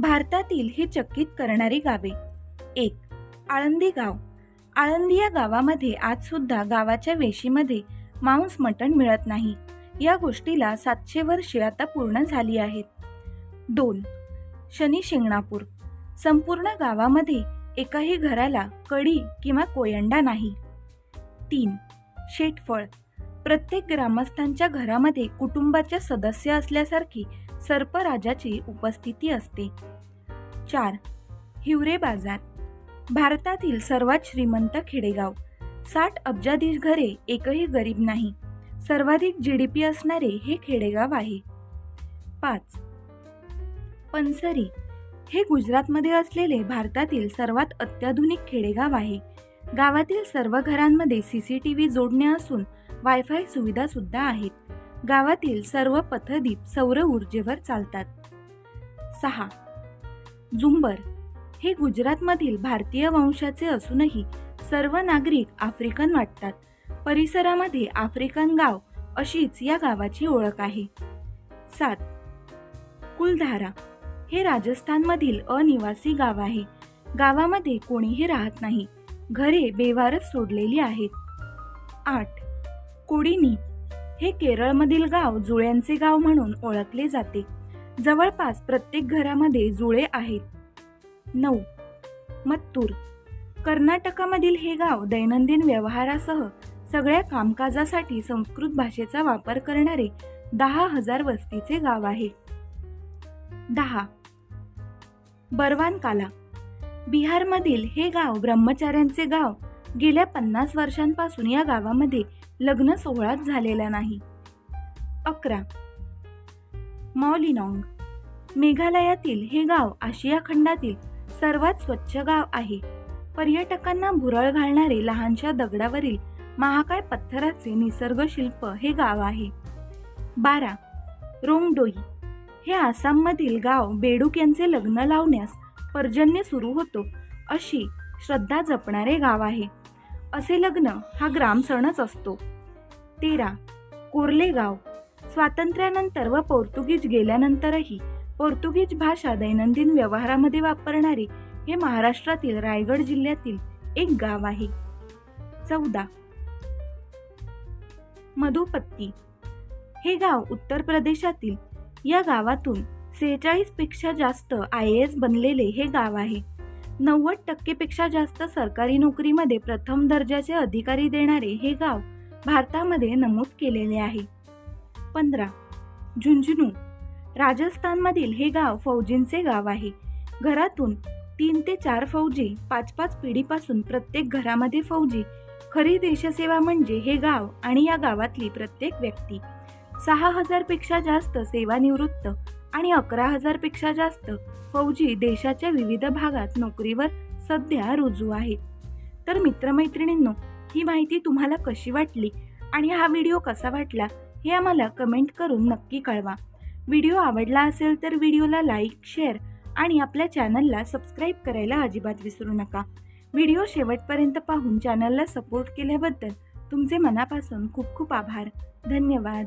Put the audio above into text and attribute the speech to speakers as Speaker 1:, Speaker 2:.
Speaker 1: भारतातील ही चकित करणारी गावे. एक आळंदी गाव. आळंदी या गावामध्ये आज सुद्धा गावाच्या वेशीमध्ये मांस मटण मिळत नाही. या गोष्टीला सातशे वर्षे आता पूर्ण झाली आहेत. दोन शनी शिंगणापूर. संपूर्ण गावामध्ये एकाही घराला कडी किंवा कोयंडा नाही. तीन शेटफळ. प्रत्येक ग्रामस्थांच्या घरामध्ये कुटुंबाच्या सदस्य असल्यासारखी सर्पराजाची उपस्थिती असते. चार. हिवरे बाजार. भारतातील सर्वात श्रीमंत खेडेगाव. साठ अब्जाधीश घरे एकही गरीब नाही. सर्वाधिक जी डी पी असणारे हे खेडेगाव आहे. पाच. पनसरी. हे गुजरातमध्ये असलेले भारतातील सर्वात अत्याधुनिक खेडेगाव आहे. गावातील सर्व घरांमध्ये सी सी टी व्ही जोडण्या असून वायफाय सुविधा सुद्धा आहेत. गावातील सर्व पथदीप सौर ऊर्जेवर चालतात. सहा. झुंबर हे गुजरातमधील भारतीय वंशाचे असूनही सर्व नागरिक आफ्रिकन वाटतात. परिसरामध्ये आफ्रिकन गाव अशीच या गावाची ओळख आहे. सात. कुलधारा हे राजस्थानमधील अनिवासी गाव आहे. गावामध्ये कोणीही राहत नाही. घरे बेवारच सोडलेली आहेत. आठ. कोडिनी हे केरळमधील गाव जुळ्यांचे गाव म्हणून ओळखले जाते. जवळपास प्रत्येक घरामध्ये जुळे आहेत. नऊ. मत्तूर. कर्नाटकामधील हे गाव दैनंदिन व्यवहारासह सगळ्या कामकाजासाठी संस्कृत भाषेचा वापर करणारे दहा हजार वस्तीचे गाव आहे. दहा. बरवानकाला. बिहारमधील हे गाव ब्रह्मचाऱ्यांचे गाव गेल्या पन्नास वर्षांपासून या गावामध्ये लग्न सोहळाच झालेला नाही. अकरा. मॉलिनॉंग. मेघालयातील हे गाव आशिया खंडातील सर्वात स्वच्छ गाव आहे. पर्यटकांना भुरळ घालणारे लहानशा दगडावरील महाकाय पत्थराचे निसर्ग शिल्प हे गाव आहे. बारा. रोंगडोई. हे आसाममधील गाव बेडूक यांचे लग्न लावण्यास पर्जन्य सुरू होतो अशी श्रद्धा जपणारे गाव आहे. असे लग्न हा ग्राम सणच असतो. तेरा. कोरले गाव. स्वातंत्र्यानंतर व पोर्तुगीज गेल्यानंतरही पोर्तुगीज भाषा दैनंदिन व्यवहारामध्ये वापरणारे हे महाराष्ट्रातील रायगड जिल्ह्यातील एक गाव आहे. चौदा. मधुपत्ती. हे गाव उत्तर प्रदेशातील या गावातून सेहेचाळीसपेक्षा जास्त आय ए एस बनलेले हे गाव आहे. नव्वद टक्केपेक्षा जास्त सरकारी नोकरीमध्ये प्रथम दर्जाचे अधिकारी देणारे हे गाव भारतामध्ये नमूद केलेले आहे. पंधरा. झुंझुनू. राजस्थानमधील हे गाव फौजींचे गाव आहे. घरातून तीन ते चार फौजी पाच पाच पिढीपासून प्रत्येक घरामध्ये फौजी. खरी देशसेवा म्हणजे हे गाव आणि या गावातली प्रत्येक व्यक्ती. सहा हजारपेक्षा जास्त सेवानिवृत्त आणि अकरा हजारपेक्षा जास्त फौजी देशाच्या विविध भागात नोकरीवर सध्या रुजू आहेत. तर मित्रमैत्रिणींनो ही माहिती तुम्हाला कशी वाटली आणि हा व्हिडिओ कसा वाटला हे आम्हाला कमेंट करून नक्की कळवा. व्हिडिओ आवडला असेल तर व्हिडिओला लाईक शेअर आणि आपल्या चॅनलला सबस्क्राईब करायला अजिबात विसरू नका. व्हिडिओ शेवटपर्यंत पाहून चॅनलला सपोर्ट केल्याबद्दल तुमचे मनापासून खूप खूप आभार. धन्यवाद.